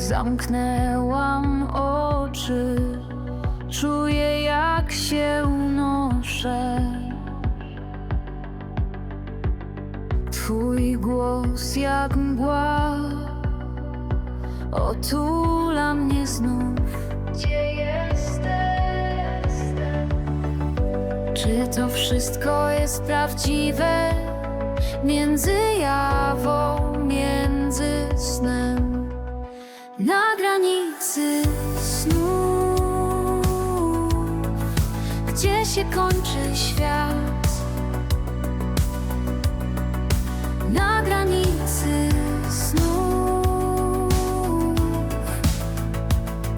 Zamknęłam oczy, czuję jak się unoszę. Twój głos jak mgła otula mnie znów. Gdzie jesteś? Czy to wszystko jest prawdziwe? Między jawą, się kończy świat? Na granicy snów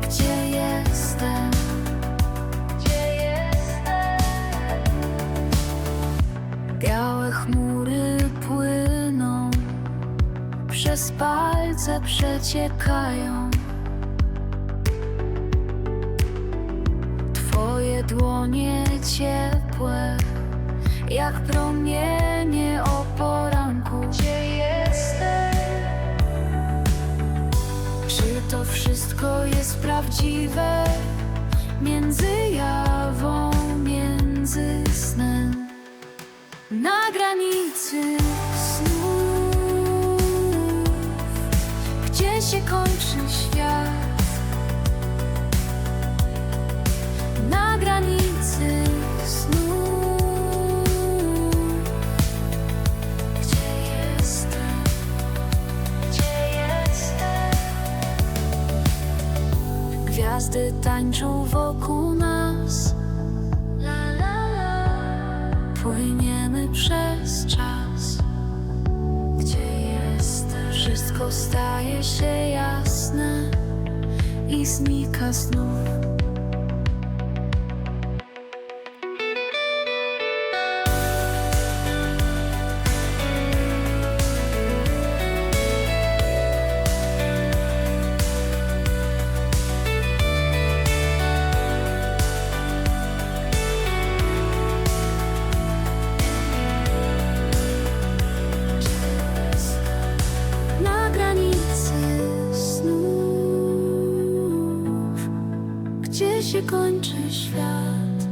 Gdzie jestem? Gdzie jestem? Białe chmury płyną, przez palce przeciekają. Twoje dłonie jak promienie o poranku. Gdzie jesteś? Czy to wszystko jest prawdziwe? Między jawą, między snem na granicy Gwiazdy tańczą wokół nas. Płyniemy przez czas. Gdzie jesteś? Wszystko staje się jasne i znika znów. Się kończy świat.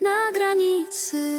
Na granicy